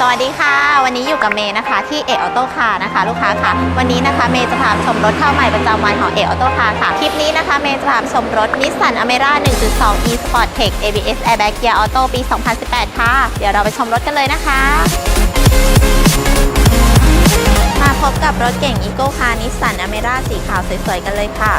สวัสดีค่ะ วันนี้อยู่กับเมย์นะคะที่เอออโต้คาร์นะคะ ลูกค้าค่ะ วันนี้นะคะเมย์จะพาชมรถเข้าใหม่ประจำวันของเอออโต้คาร์ค่ะ คลิปนี้นะคะเมย์จะพาชมรถนิสสันอเมร่า1.2 e Sport Tech ABS Airbag Gear Auto ปี 2018 ค่ะ เดี๋ยวเราไปชมรถกันเลยนะคะมาพบกับรถเก่งอีโก้คาร์นิสสันอเมร่าสีขาวสวยๆกันเลยค่ะ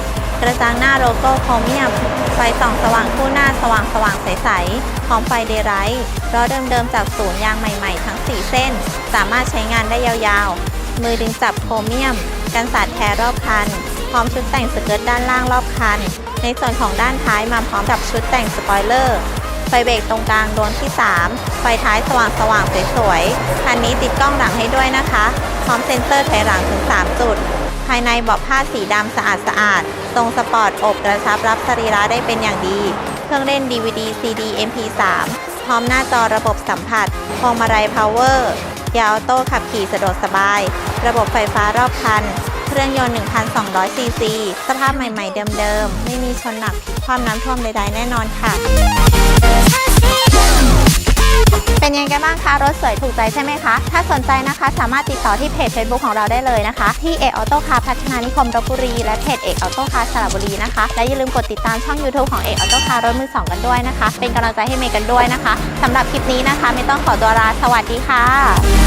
ระจังหน้าโลโก้โครเมียม ไฟส่องสว่างคู่หน้าสว่างสว่างๆใสๆพร้อมไฟเดย์ไรท์ล้อเดิมๆจากศูนย์ยางใหม่ๆ ทั้ง 4 เส้น สามารถใช้งานได้ยาวๆ มือดึงจับโครเมียม กันสาดแท้รอบคัน พร้อมชุดแต่งสเกิร์ตด้านล่างรอบคัน ในส่วนของด้านท้ายมาพร้อมกับชุดแต่งสปอยเลอร์ไฟเบรกตรงกลางดวงที่ 3 ไฟท้ายสว่างสว่างๆสวยๆ คันนี้ติดกล้องหลังให้ด้วยนะคะ พร้อมเซ็นเซอร์ถอยหลังถึง 3 จุด ภายในเบาะผ้าสีดำสะอาดสะอาดๆทรงสปอร์ตอบกระชับรับสรีระได้เป็นอย่างดี เครื่องเล่น DVD CD MP3 พร้อมหน้าจอระบบสัมผัสพวงมาลัยพาวเวอร์ยร์ออโต้ขับขี่สะดวกสบาย ระบบไฟฟ้ารอบคัน เครื่องยนต์ 1,200 ซีซี สภาพใหม่ๆเดิมๆ ไม่มีชนหนักพลิกความน้ำท่วมใดๆแน่นอนค่ะ ยังไงกันบ้างคะ รถสวยถูกใจใช่ไหมคะ ถ้าสนใจนะคะ สามารถติดต่อที่เพจ Facebook ของเราได้เลยนะคะ ที่เอกออโต้คาร์พัฒนานิคมรบบุรี และเพจเอกออโต้คาร์สระบุรีนะคะ และอย่าลืมกดติดตามช่อง YouTube ของเอกออโต้คาร์รถมือสองกันด้วยนะคะ เป็นกำลังใจให้เมย์กันด้วยนะคะสำหรับคลิปนี้นะคะ ไม่ต้องขอตัวลาสวัสดีค่ะ